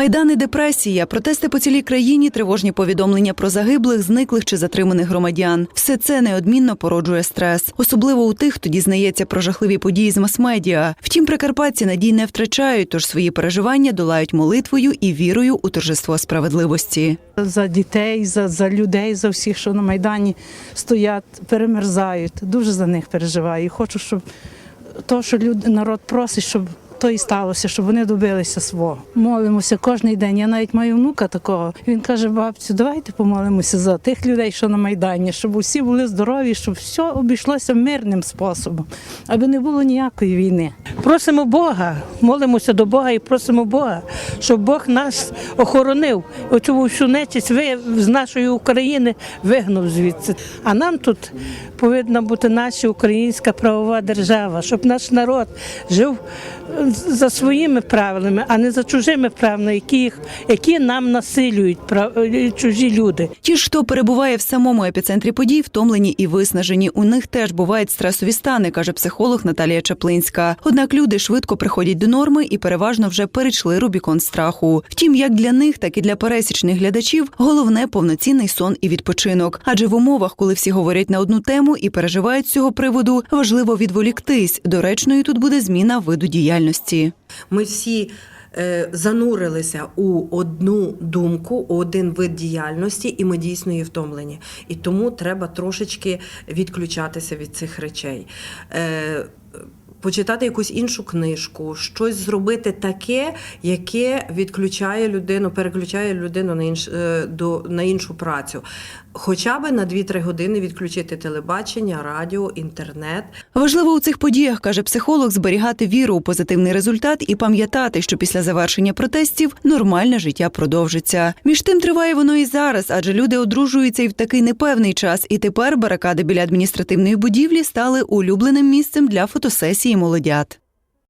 Майдани, депресія, протести по цілій країні, тривожні повідомлення про загиблих, зниклих чи затриманих громадян. Все це неодмінно породжує стрес, особливо у тих, хто дізнається про жахливі події з мас-медіа. Втім, прикарпатці надій не втрачають, тож свої переживання долають молитвою і вірою у торжество справедливості. За дітей, за, за людей, за всіх, що на Майдані стоять, перемерзають. Дуже за них переживаю. І хочу, щоб то, що люд, народ просить, щоб то і сталося, щоб вони добилися свого. Молимося кожен день. Я навіть маю внука такого. Він каже: бабцю, давайте помолимося за тих людей, що на Майдані, щоб усі були здорові, щоб все обійшлося мирним способом, аби не було ніякої війни. Просимо Бога, молимося до Бога і просимо Бога, щоб Бог нас охоронив, оцю всю нечисть ви з нашої України вигнав звідси. А нам тут повинна бути наша українська правова держава, щоб наш народ жив за своїми правилами, а не за чужими правилами, які, їх- які нам насилюють е, чужі люди. Ті хто перебуває в самому епіцентрі подій, втомлені і виснажені. У них теж бувають стресові стани, каже психолог Наталія Чаплинська. Однак люди швидко приходять до норми і переважно вже перейшли Рубікон страху. Втім, як для них, так і для пересічних глядачів, головне повноцінний сон і відпочинок. Адже в умовах, коли всі говорять на одну тему і переживають з цього приводу, важливо відволіктись. Доречною тут буде зміна виду діяльності. Ми всі е, занурилися у одну думку, у один вид діяльності, і ми дійсно є втомлені. І тому треба трошечки відключатися від цих речей. Почитати якусь іншу книжку, щось зробити таке, яке відключає людину, переключає людину на інш, е, до, на іншу працю. Хоча б на 2-3 години відключити телебачення, радіо, інтернет. Важливо у цих подіях, каже психолог, зберігати віру у позитивний результат і пам'ятати, що після завершення протестів нормальне життя продовжиться. Між тим триває воно і зараз, адже люди одружуються і в такий непевний час. І тепер барикади біля адміністративної будівлі стали улюбленим місцем для фотосесії молодят.